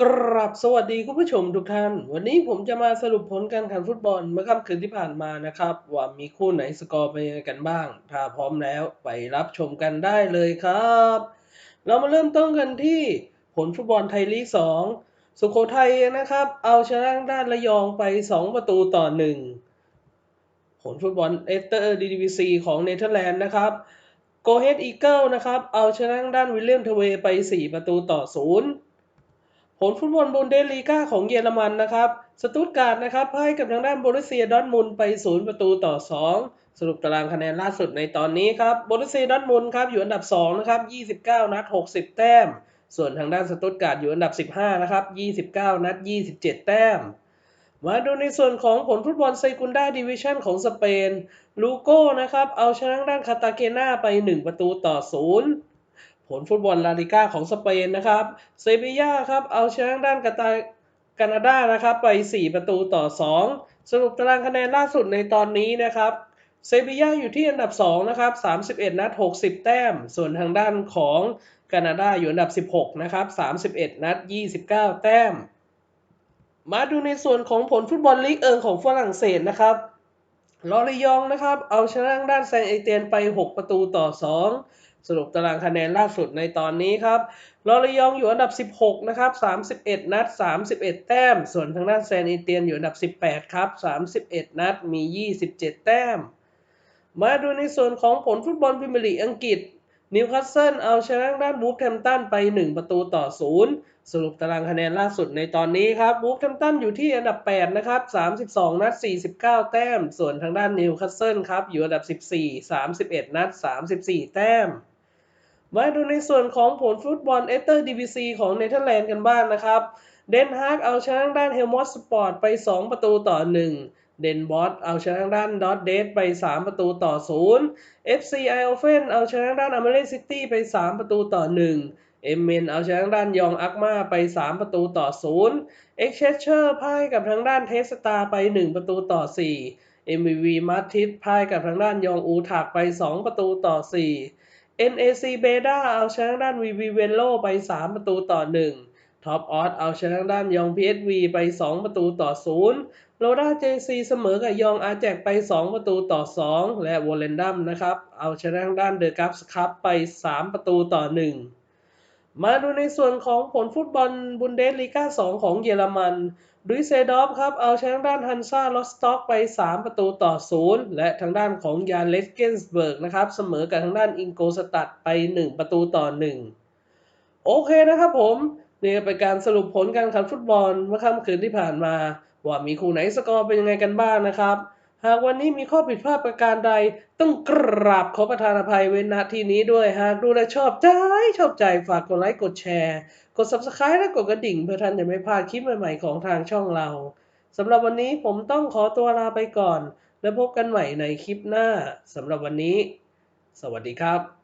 กราบสวัสดีคุณผู้ชมทุกท่าน วันนี้ผมจะมาสรุปผลการแข่งฟุตบอลเมื่อค่ำคืนที่ผ่านมานะครับ ว่ามีคู่ไหนสกอร์เป็นยังไงกันบ้าง ถ้าพร้อมแล้วไปรับชมกันได้เลยครับ เรามาเริ่มต้นกันที่ผลฟุตบอลไทยลีก 2 สุโขทัยนะครับ เอาชนะด้านระยองไป 2 ประตูต่อ 1 ผลฟุตบอลเอสเตอร์ดีดีวีซีของเนเธอร์แลนด์นะครับโกเฮดอีเกิลนะครับเอาชนะด้านวิลเลียมเทเวไป 4 ประตูต่อ 0 ผลฟุตบอลบุนเดสลีกาของเยอรมันนะครับ สตุตการ์ดนะครับพ่ายกับทางด้านโบรุสเซียดอทมุนไป 0 ประตูต่อ 2 สรุปตารางคะแนนล่าสุดในตอนนี้ครับโบรุสเซียดอทมุนครับอยู่อันดับ 2 นะครับ 29 นัด 60 แต้ม ส่วนทางด้านสตุตการ์ดอยู่อันดับ 15 นะครับ 29 นัด 27 แต้ม มาดูในส่วนของผลฟุตบอลไซกุนดาดิวิชั่นของสเปน ลูโก้นะครับเอาชนะด้านคาตาเกนาไป 1 ประตูต่อ 0 ลฟุตบอลลาลิก้าของสเปนนะครับเซบีย่าครับเอาชนะด้านกาตาแคนาดานะครับไป 4 ประตูต่อ 2 สรุปตารางคะแนนล่าสุดในตอนนี้นะครับเซบีย่าอยู่ที่อันดับ 2 นะครับ 31 นัด 60 แต้ม ส่วนทางด้านของแคนาดาอยู่อันดับ 16 นะครับ 31 นัด 29 แต้ม มาดูในส่วนของผลฟุตบอลลีกเอิงของฝรั่งเศสนะครับลอริยองนะครับ เอาชนะด้านแซงเอเตียนไป 6 ประตูต่อ 2 สรุปตารางคะแนนล่าสุดในตอนนี้ครับลอริยองอยู่อันดับ 16 นะครับ 31 นัด 31 แต้ม ส่วนทางด้านแซนเอเตียนอยู่อันดับ 18 ครับ 31 นัด มี 27 แต้ม มาดูในส่วนของผลฟุตบอลพรีเมียร์ลีกอังกฤษ นิวคาสเซิลเอาชนะด้านบูฟแฮมตันไป 1 ประตูต่อ 0 สรุปตารางคะแนนล่าสุดในตอนนี้ครับบูฟแฮมตันอยู่ที่อันดับ 8 นะครับ 32 นัด 49 แต้ม ส่วนทางด้านนิวคาสเซิลครับ อยู่อันดับ 14 31 นัด 34 แต้ม มาดูในส่วนของผลฟุตบอลเอเตอร์ดีวีซีของเนเธอร์แลนด์กันบ้างนะครับ เดนฮากเอาชนะด้านเฮลมอสสปอร์ตไป 2 ประตูต่อ 1 เดนบอสเอาชนะด้านดอตเดสไป 3 ประตูต่อ 0 FC ไอโอเฟนเอาชนะด้านอเมริซิตี้ไป 3 ประตูต่อ 1 เอมเมนเอาชนะด้านยองอักมาไป 3 ประตูต่อ 0 เอ็กเชเชอร์พ่ายกับทางด้านเทสตาไป 1 ประตูต่อ 4 MVV มาทิสพ่ายกับทางด้านยองอูถักไป 2 ประตูต่อ 4 NAC เบด้าเอาชนะด้าน VV เวนโลไป 3 ประตูต่อ1ท็อปออสเอาชนะด้านยอง PSV ไป 2 ประตูต่อ 0 โรด้า JC เสมอกับยองอาแจกไป 2 ประตูต่อ 2 และวอลเลนดัมนะครับ เอาชนะด้านเดอะกัฟส์คับไป 3 ประตูต่อ 1 มาดูในส่วนของผลฟุตบอลบุนเดสลีกา2 ของเยอรมันดุยเซดอฟครับ เอาชนะด้านฮันซาลอสต็อกไป 3 ประตูต่อ 0 และทางด้านของยานเลสเกนสเบิร์กนะครับ เสมอกับทางด้านอิงโกสตัดไป 1 ประตูต่อ 1 โอเคนะครับผม นี่เป็นการสรุปผลการแข่งฟุตบอลเมื่อค่ำคืนที่ผ่านมา ว่ามีคู่ไหนสกอร์เป็นยังไงกันบ้างนะครับ หากวันนี้มีข้อผิดพลาดประการใด ต้องกราบขอประทานอภัยเว้นณที่นี้ด้วย หากดูและชอบใจ ชอบใจฝากกดไลค์กดแชร์ กด subscribe และกดกระดิ่ง เพื่อท่านจะไม่พลาดคลิปใหม่ๆของทางช่องเราสำหรับวันนี้ผมต้องขอตัวลาไปก่อน แล้วพบกันใหม่ในคลิปหน้าสำหรับวันนี้ สวัสดีครับ